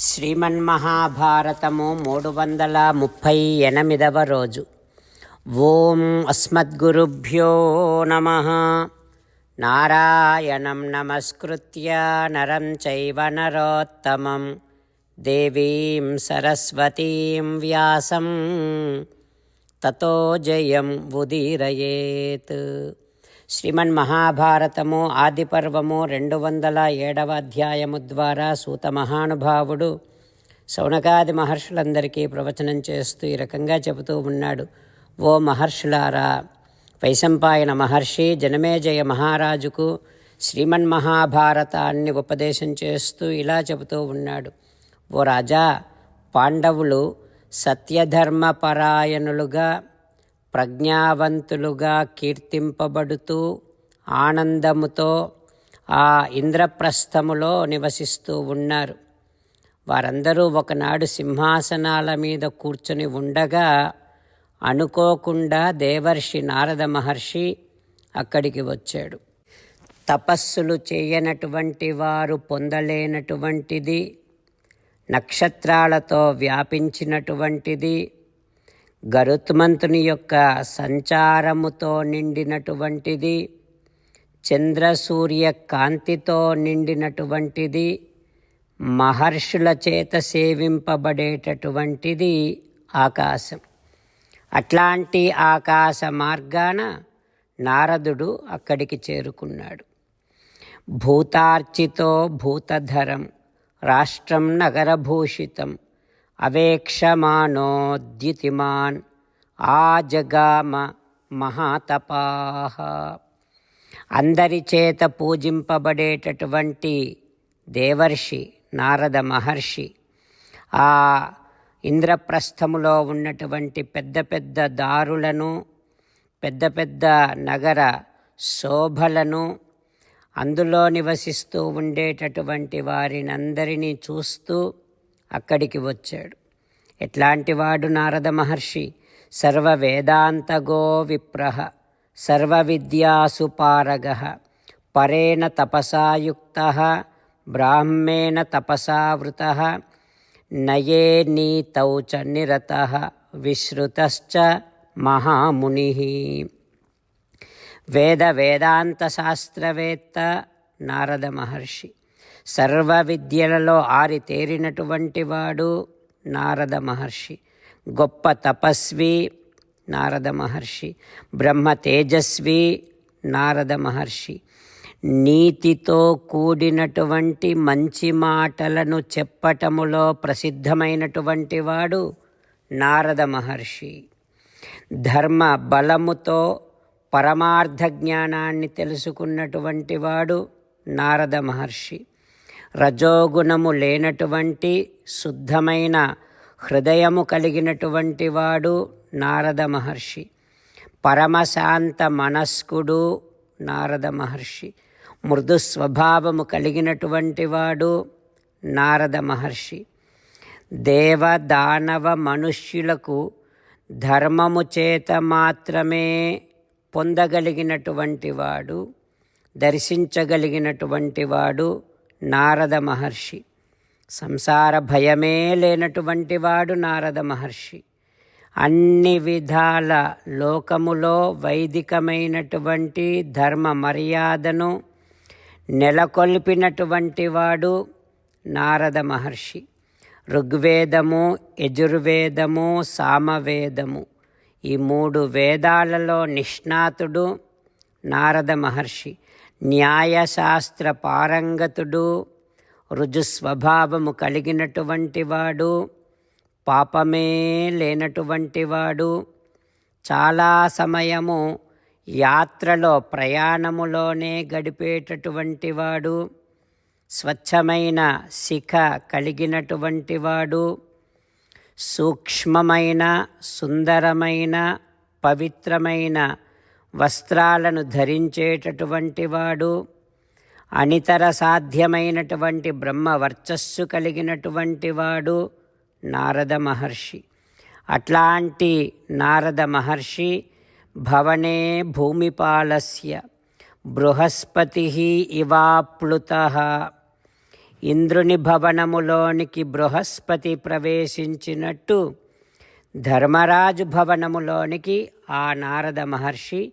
శ్రీమన్మహాభారతము మూడు వందల ముప్పై ఎనిమిదవ రోజు. ఓం అస్మద్గురుభ్యో నమ. నారాయణం నమస్కృత్య నరం చైవ నరోత్తమం. దేవీం సరస్వతీం వ్యాసం. తతో జయం ఉదీరయేత్. శ్రీమన్ మహాభారతము ఆదిపర్వము రెండు వందల ఏడవ అధ్యాయము ద్వారా సూత మహానుభావుడు సౌనకాది మహర్షులందరికీ ప్రవచనం చేస్తూ ఈ రకంగా చెబుతూ ఉన్నాడు. ఓ మహర్షులారా వైశంపాయన మహర్షి జనమేజయ మహారాజుకు శ్రీమన్ మహాభారతాన్ని ఉపదేశం చేస్తూ ఇలా చెబుతూ ఉన్నాడు. ఓ రాజా పాండవులు సత్యధర్మపరాయణులుగా ప్రజ్ఞావంతులుగా కీర్తింపబడుతూ ఆనందముతో ఆ ఇంద్రప్రస్థములో నివసిస్తూ ఉన్నారు. వారందరూ ఒకనాడు సింహాసనాల మీద కూర్చుని ఉండగా అనుకోకుండా దేవర్షి నారద మహర్షి అక్కడికి వచ్చాడు. తపస్సులు చేయనటువంటి వారు పొందలేనటువంటిది నక్షత్రాలతో వ్యాపించినటువంటిది గరుత్మంతుని యొక్క సంచారముతో నిండినటువంటిది చంద్రసూర్య కాంతితో నిండినటువంటిది మహర్షుల చేత సేవింపబడేటటువంటిది ఆకాశం. అట్లాంటి ఆకాశ మార్గాన నారదుడు అక్కడికి చేరుకున్నాడు. భూతార్చితో భూతధరం రాష్ట్రం నగరభూషితం అవేక్షమానోద్యుతిమాన్ ఆజగామ మహాతపాహ అందరి చేత పూజింపబడేటటువంటి దేవర్షి నారద మహర్షి ఆ ఇంద్రప్రస్థములో ఉన్నటువంటి పెద్ద పెద్ద దారులను పెద్ద పెద్ద నగర శోభలను అందులో నివసిస్తూ ఉండేటటువంటి వారినందరినీ చూస్తూ అక్కడికి వచ్చాడు. ఎట్లాంటివాడు నారద మహర్షి? సర్వ వేదాంతగో విప్రహ సర్వ విద్యాసుపారగ పరేణ తపసాయుక్త బ్రాహ్మేణ తపసావృత నయే నీతౌ చ నిరత విశ్రుతశ్చ మహాముని. వేద వేదాంత శాస్త్రవేత్త నారద మహర్షి. సర్వ విద్యలలో ఆరితేరినటువంటి వాడు నారద మహర్షి. గొప్ప తపస్వి నారద మహర్షి. బ్రహ్మ తేజస్వి నారద మహర్షి. నీతితో కూడినటువంటి మంచి మాటలను చెప్పటములో ప్రసిద్ధమైనటువంటి వాడు నారద మహర్షి. ధర్మ బలముతో పరమార్థ జ్ఞానాన్ని తెలుసుకున్నటువంటి వాడు నారద మహర్షి. రజోగుణము లేనటువంటి శుద్ధమైన హృదయము కలిగినటువంటి వాడు నారద మహర్షి. పరమశాంత మనస్కుడు నారద మహర్షి. మృదు స్వభావము కలిగినటువంటి వాడు నారద మహర్షి. దేవ దానవ మనుష్యులకు ధర్మము చేత మాత్రమే పొందగలిగినటువంటి వాడు దర్శించగలిగినటువంటి వాడు నారద మహర్షి. సంసార భయమే లేనటువంటి వాడు నారద మహర్షి. అన్ని విధాల లోకములో వైదికమైనటువంటి ధర్మ మర్యాదను నెలకొల్పినటువంటి వాడు నారద మహర్షి. ఋగ్వేదము యజుర్వేదము సామవేదము. ఈ మూడు వేదాలలో నిష్ణాతుడు నారద మహర్షి. న్యాయశాస్త్ర పారంగతుడు రుజుస్వభావము కలిగినటువంటి వాడు పాపమే లేనటువంటి వాడు చాలా సమయము యాత్రలో ప్రయాణములోనే గడిపేటటువంటి వాడు స్వచ్ఛమైన శిఖ కలిగినటువంటి వాడు సూక్ష్మమైన సుందరమైన పవిత్రమైన వస్త్రాలను ధరించేటటువంటి వాడు అనితర సాధ్యమైనటువంటి బ్రహ్మ వర్చస్సు కలిగినటువంటి వాడు నారద మహర్షి. అట్లాంటి నారద మహర్షి భవనే భూమిపాలస్య బృహస్పతి ఇవాప్లుత ఇంద్రుని భవనములోనికి బృహస్పతి ప్రవేశించినట్టు ధర్మరాజు భవనములోనికి ఆ నారద మహర్షి